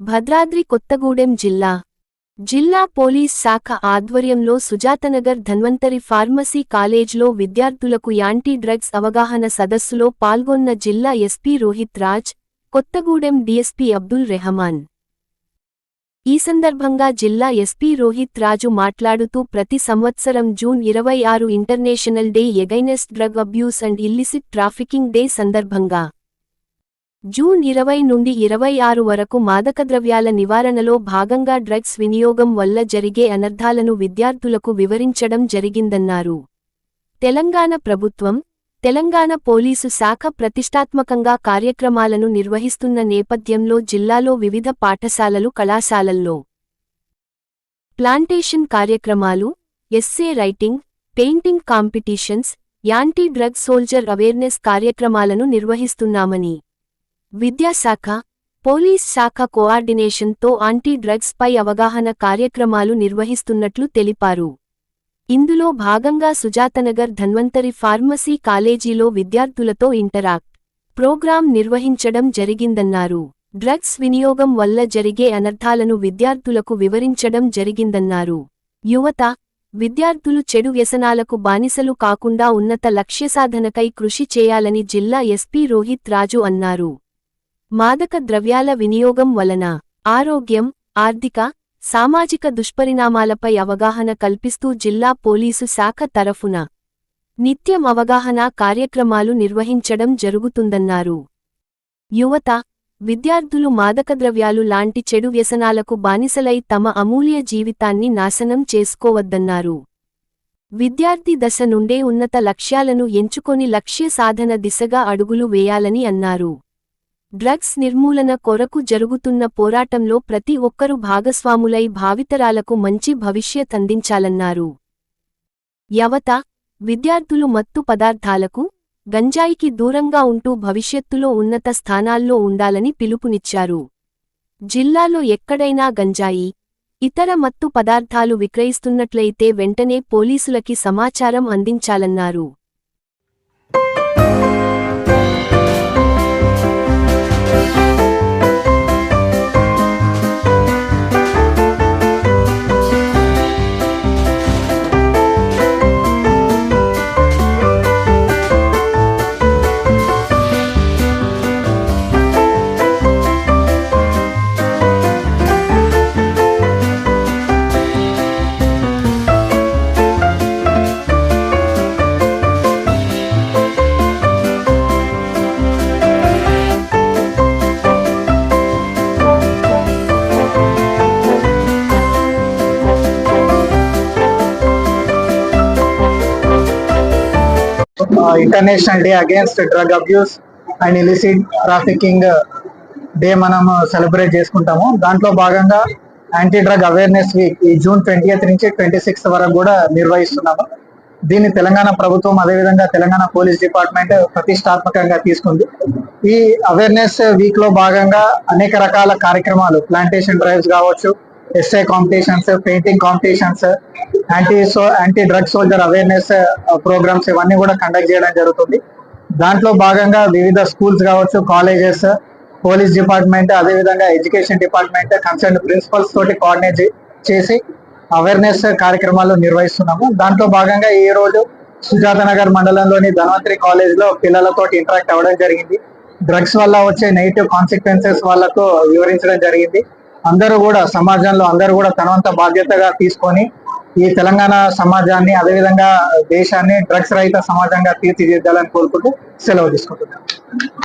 భద్రాద్రి కొత్తగూడెం జిల్లా. జిల్లా పోలీస్ శాఖ ఆధ్వర్యంలో సుజాతనగర్ ధన్వంతరి ఫార్మసీ కాలేజ్లో విద్యార్థులకు యాంటీ డ్రగ్స్ అవగాహన సదస్సులో పాల్గొన్న జిల్లా ఎస్పీ రోహిత్ రాజ్ కొత్తగూడెం డీఎస్పీ అబ్దుల్ రెహమాన్. ఈ సందర్భంగా జిల్లా ఎస్పీ రోహిత్ రాజు మాట్లాడుతూ ప్రతి సంవత్సరం జూన్ ఇరవై ఆరు international day against drug abuse and illicit trafficking day సందర్భంగా జూన్ ఇరవై నుండి ఇరవై ఆరు వరకు మాదకద్రవ్యాల నివారణలో భాగంగా డ్రగ్స్ వినియోగం వల్ల జరిగే అనర్థాలను విద్యార్థులకు వివరించడం జరిగిందన్నారు. తెలంగాణ ప్రభుత్వం తెలంగాణ పోలీసు శాఖ ప్రతిష్టాత్మకంగా కార్యక్రమాలను నిర్వహిస్తున్న నేపథ్యంలో జిల్లాలో వివిధ పాఠశాలలు కళాశాలల్లో ప్లాంటేషన్ కార్యక్రమాలు essay writing painting competitions anti drug soldier awareness కార్యక్రమాలను నిర్వహిస్తున్నామని విద్యాశాఖ పోలీస్ శాఖ కోఆర్డినేషన్తో యాంటీ డ్రగ్స్ పై అవగాహన కార్యక్రమాలు నిర్వహిస్తున్నట్లు తెలిపారు. ఇందులో భాగంగా సుజాతనగర్ ధన్వంతరి ఫార్మసీ కాలేజీలో విద్యార్థులతో ఇంటరాక్ట్ ప్రోగ్రాం నిర్వహించడం జరిగిందన్నారు. డ్రగ్స్ వినియోగం వల్ల జరిగే అనర్థాలను విద్యార్థులకు వివరించడం జరిగిందన్నారు. యువత విద్యార్థులు చెడు వ్యసనాలకు బానిసలు కాకుండా ఉన్నత లక్ష్యసాధనకై కృషి చేయాలని జిల్లా ఎస్పీ రోహిత్ రాజు అన్నారు. మాదక ద్రవ్యాల వినియోగం వలన ఆరోగ్యం ఆర్థిక సామాజిక దుష్పరిణామాలపై అవగాహన కల్పిస్తూ జిల్లా పోలీసు శాఖ తరఫున నిత్యం అవగాహన కార్యక్రమాలు నిర్వహించడం జరుగుతుందన్నారు. యువత విద్యార్థులు మాదకద్రవ్యాలు లాంటి చెడు వ్యసనాలకు బానిసలై తమ అమూల్య జీవితాన్ని నాశనం చేసుకోవద్దన్నారు. విద్యార్థి దశ నుండే ఉన్నత లక్ష్యాలను ఎంచుకొని లక్ష్య సాధన దిశగా అడుగులు వేయాలని అన్నారు. డ్రగ్స్ నిర్మూలన కొరకు జరుగుతున్న పోరాటంలో ప్రతి ఒక్కరూ భాగస్వాములై భావితరాలకు మంచి భవిష్యత్ అందించాలన్నారు. యవత విద్యార్థులు మత్తు పదార్థాలకు గంజాయికి దూరంగా ఉంటూ భవిష్యత్తులో ఉన్నత స్థానాల్లో ఉండాలని పిలుపునిచ్చారు. జిల్లాలో ఎక్కడైనా గంజాయి ఇతర మత్తు పదార్థాలు విక్రయిస్తున్నట్లయితే వెంటనే పోలీసులకి సమాచారం అందించాలన్నారు. International day against drug abuse and illicit trafficking day మనం uh, సెలబ్రేట్ చేసుకుంటాము. దాంట్లో భాగంగా యాంటీ డ్రగ్ అవేర్నెస్ వీక్ ఈ జూన్ ట్వంటీ నుంచి ట్వంటీ సిక్స్త్ వరకు కూడా నిర్వహిస్తున్నాము. దీన్ని తెలంగాణ ప్రభుత్వం అదేవిధంగా తెలంగాణ పోలీస్ డిపార్ట్మెంట్ ప్రతిష్టాత్మకంగా తీసుకుంది. ఈ అవేర్నెస్ వీక్లో భాగంగా అనేక రకాల కార్యక్రమాలు ప్లాంటేషన్ డ్రైవ్స్ కావచ్చు essay competitions painting competitions anti so anti drug soldier awareness programs ఇవన్నీ కూడా కండక్ట్ చేయడం జరుగుతుంది. దాంట్లో భాగంగా వివిధ స్కూల్స్ కావచ్చు కాలేజెస్ పోలీస్ డిపార్ట్మెంట్ అదేవిధంగా ఎడ్యుకేషన్ డిపార్ట్మెంట్ కన్సర్న్ ప్రిన్సిపల్స్ తోటి కోఆర్డినేట్ చేసి అవేర్నెస్ కార్యక్రమాలు నిర్వహిస్తున్నాము. దాంట్లో భాగంగా ఈ రోజు సుజాత నగర్ మండలంలోని ధన్వంతరి కాలేజ్లో పిల్లలతో ఇంటరాక్ట్ అవ్వడం జరిగింది. డ్రగ్స్ వల్ల వచ్చే నెగిటివ్ కాన్సిక్వెన్సెస్ వాళ్ళకు వివరించడం జరిగింది. అందరూ కూడా సమాజంలో అందరూ కూడా తనవంత బాధ్యతగా తీసుకొని ఈ తెలంగాణ సమాజాన్ని అదేవిధంగా దేశాన్ని డ్రగ్స్ రహిత సమాజంగా తీర్చిదిద్దాలని కోరుకుంటూ సెలవు తీసుకుంటున్నాను.